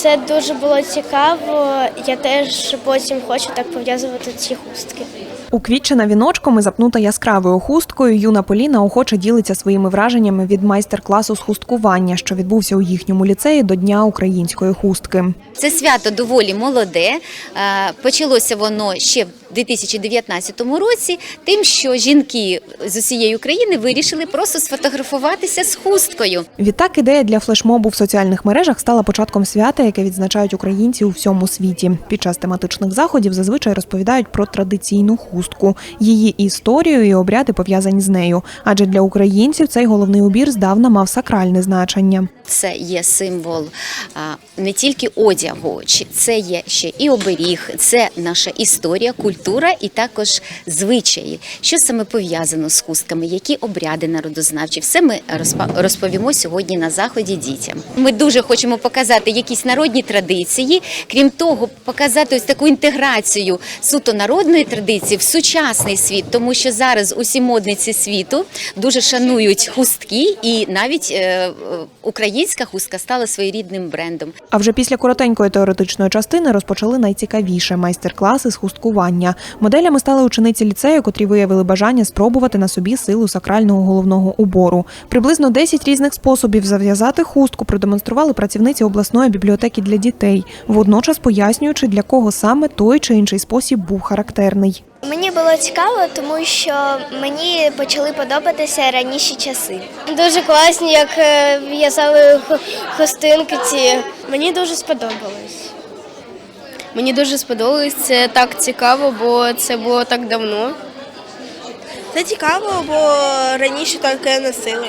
Це дуже було цікаво. Я теж потім хочу так пов'язувати ці хустки. Уквітчена віночком і запнута яскравою хусткою, юна Поліна охоче ділиться своїми враженнями від майстер-класу з хусткування, що відбувся у їхньому ліцеї до Дня української хустки. Це свято доволі молоде. Е, Почалося воно ще в 2019 році, тим, що жінки з усієї України вирішили просто сфотографуватися з хусткою. Відтак ідея для флешмобу в соціальних мережах стала початком свята, яке відзначають українці у всьому світі. Під час тематичних заходів зазвичай розповідають про традиційну хустку, її історію і обряди пов'язані з нею. Адже для українців цей головний убір здавна мав сакральне значення. Це є символ не тільки одягу, це є ще і оберіг, це наша історія, культура і також звичаї. Що саме пов'язано з хустками, які обряди народознавчі, все ми розповімо сьогодні на заході дітям. Ми дуже хочемо показати якісь народні традиції, крім того, показати ось таку інтеграцію суто народної традиції в сучасний світ, тому що зараз усі модниці світу дуже шанують хустки, і навіть е, українська хустка стала своєрідним брендом. А вже після коротенької теоретичної частини розпочали найцікавіше майстер-класи з хусткування. Моделями стали учениці ліцею, котрі виявили бажання спробувати на собі силу сакрального головного убору. Приблизно 10 різних способів зав'язати хустку продемонстрували працівниці обласної бібліотеки для дітей, водночас пояснюючи, для кого саме той чи інший спосіб був характерний. Мені було цікаво, тому що мені почали подобатися раніші часи. Дуже класні, як е, в'язали хустинки ці. Мені дуже сподобалось. Мені дуже сподобалось, це так цікаво, бо це було так давно. Це цікаво, бо раніше таке носили.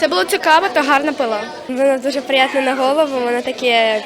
Це було цікаво та гарна пила. Воно дуже приємно на голову, воно таке як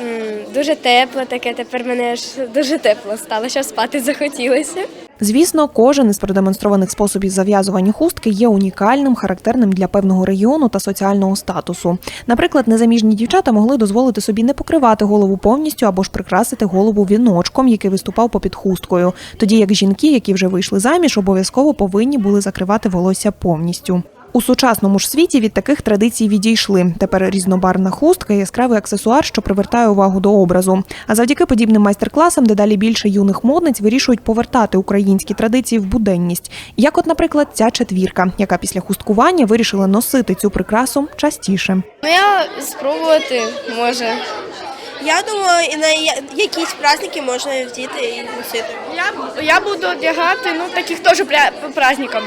м, дуже тепле, таке тепер мене ж дуже тепло стало, що спати захотілося. Звісно, кожен із продемонстрованих способів зав'язування хустки є унікальним, характерним для певного регіону та соціального статусу. Наприклад, незаміжні дівчата могли дозволити собі не покривати голову повністю або ж прикрасити голову віночком, який виступав попід хусткою. Тоді як жінки, які вже вийшли заміж, обов'язково повинні були закривати волосся повністю. У сучасному ж світі від таких традицій відійшли. Тепер різнобарвна хустка – яскравий аксесуар, що привертає увагу до образу. А завдяки подібним майстер-класам дедалі більше юних модниць вирішують повертати українські традиції в буденність. Як, от, наприклад, ця четвірка, яка після хусткування вирішила носити цю прикрасу частіше. Ну я спробувати може. Я думаю, і на якісь праздники можна вдіти і носити. Я, я буду одягати ну таких теж пря- праздникам.